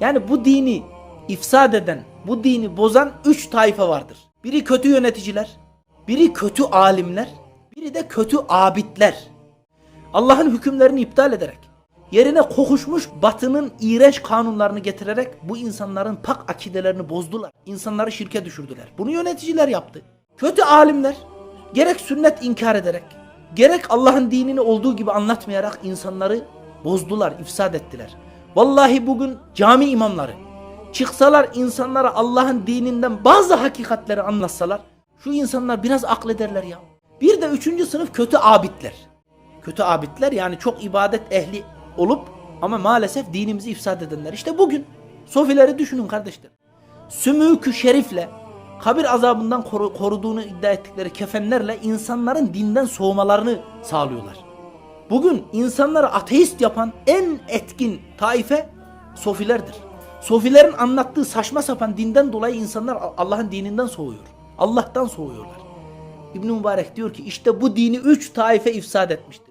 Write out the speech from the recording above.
Yani bu dini ifsad eden, bu dini bozan üç tayfa vardır. Biri kötü yöneticiler, biri kötü alimler, biri de kötü abidler. Allah'ın hükümlerini iptal ederek, yerine kokuşmuş batının iğrenç kanunlarını getirerek bu insanların pak akidelerini bozdular. İnsanları şirke düşürdüler. Bunu yöneticiler yaptı. Kötü alimler gerek sünnet inkar ederek, gerek Allah'ın dinini olduğu gibi anlatmayarak insanları bozdular, ifsad ettiler. Vallahi bugün cami imamları çıksalar insanlara Allah'ın dininden bazı hakikatleri anlatsalar şu insanlar biraz aklederler ya. Bir de üçüncü sınıf kötü abidler. Kötü abidler yani çok ibadet ehli olup ama maalesef dinimizi ifsad edenler. İşte bugün sofileri düşünün kardeşler. Sümükü şerifle kabir azabından koru- koruduğunu iddia ettikleri kefenlerle insanların dinden soğumalarını sağlıyorlar. Bugün insanları ateist yapan en etkin taife sofilerdir. Sofilerin anlattığı saçma sapan dinden dolayı insanlar Allah'ın dininden soğuyor. Allah'tan soğuyorlar. İbn Mübarek diyor ki işte bu dini üç taife ifsad etmiştir.